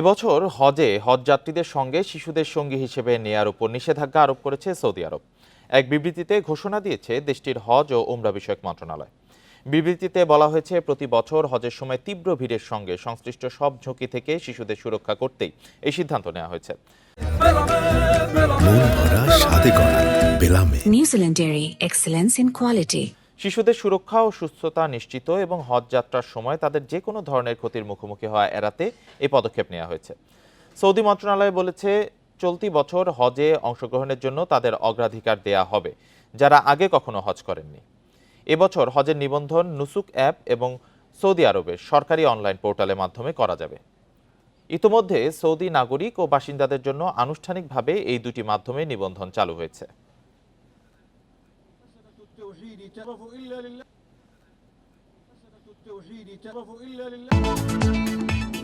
এবছর হজে হজযাত্রীদের সঙ্গে শিশুদের সঙ্গী হিসেবে নেয়ার উপর নিষেধাজ্ঞা আরোপ করেছে সৌদি আরব। এক বিবৃতিতে ঘোষণা দিয়েছে দেশটির হজ ও উমরা বিষয়ক মন্ত্রণালয়। বিবৃতিতে বলা হয়েছে প্রতি বছর হজের সময় তীব্র ভিড়ের সঙ্গে সংশ্লিষ্ট সব ঝুঁকি থেকে শিশুদের সুরক্ষা করতেই এই সিদ্ধান্ত নেওয়া হয়েছে। মন ভরা স্বাদে করা শিশুদের সুরক্ষা ও সুস্থতা নিশ্চিত এবং হজ যাত্রার সময় তাদের যে কোনো ধরনের ক্ষতির মুখোমুখি হওয়া এড়াতে এই পদক্ষেপ নেওয়া হয়েছে। সৌদি মন্ত্রণালয় বলেছে, চলতি বছর হজে অংশগ্রহণের জন্য তাদের অগ্রাধিকার দেয়া হবে, যারা আগে কখনো হজ করেননি। এবছর হজের নিবন্ধন নুসুক অ্যাপ এবং সৌদি আরবের সরকারি অনলাইন পোর্টালের মাধ্যমে করা যাবে। ইতোমধ্যে সৌদি নাগরিক ও বাসিন্দাদের জন্য আনুষ্ঠানিকভাবে এই দুটি মাধ্যমে নিবন্ধন চালু হয়েছে। التوحيد تعرف إلا لله التوحيد تعرف إلا لله.